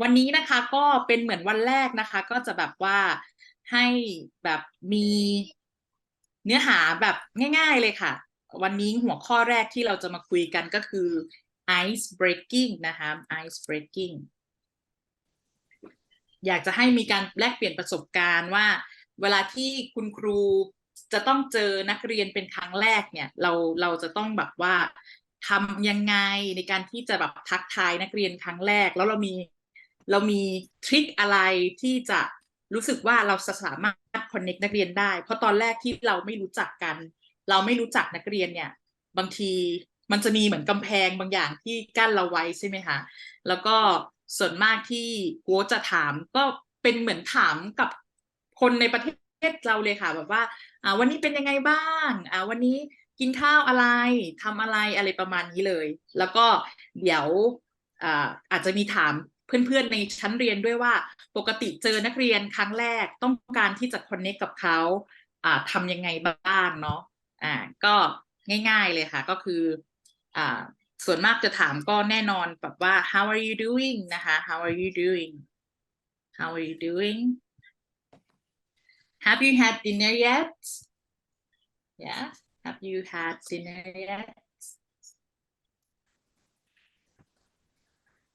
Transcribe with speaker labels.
Speaker 1: วันนี้นะคะก็เป็นเหมือนวันแรกนะคะ ก็จะแบบว่าให้แบบมีเนื้อหาแบบง่ายๆเลยค่ะ วันนี้หัวข้อแรกที่เราจะมาคุยกันก็คือ ice breaking นะคะ ice breaking อยากจะให้มีการแลกเปลี่ยนประสบการณ์ว่า เวลาที่คุณครูจะต้องเจอนักเรียนเป็นครั้งแรกเนี่ย เราเราจะต้องแบบว่าทำยังไงในการที่จะแบบทักทายนักเรียนครั้งแรก แล้วเรามี เรามีทริคอะไรที่จะรู้สึกว่าเราสามารถคอนเน c t นักเรียนได้ เพราะตอนแรกที่เราไม่รู้จักกัน เราไม่รู้จักนักเรียนเนี่ย บางทีมันจะมีเหมือนกำแพงบางอย่างที่กั้นเราไว้ใช่ไหมคะแล้วก็ส่วนมากที่โค้ชจะถามก็เป็นเหมือนถามกับคนในประเทศเราเลยค่ะ แบบว่าอ่าวันนี้เป็นยังไงบ้างอ่าวันนี้กินข้าวอะไรทำอะไรอะไรประมาณนี้เลย แล้วก็เดี๋ยวอ่าอาจจะมีถาม เพื่อนๆในชั้นเรียนด้วยว่าปกติเจอนักเรียนครั้งแรกต้องการที่จะคอนเน c t กับเขาอ่าทำยังไงบ้างเนาะอ่าก็ง่ายๆเลยค่ะ ก็คืออ่าส่วนมากจะถามก็แน่นอนแบบว่า how are you doing นะคะ how are you doing how are you doing have you had dinner yet yeah have you had dinner yet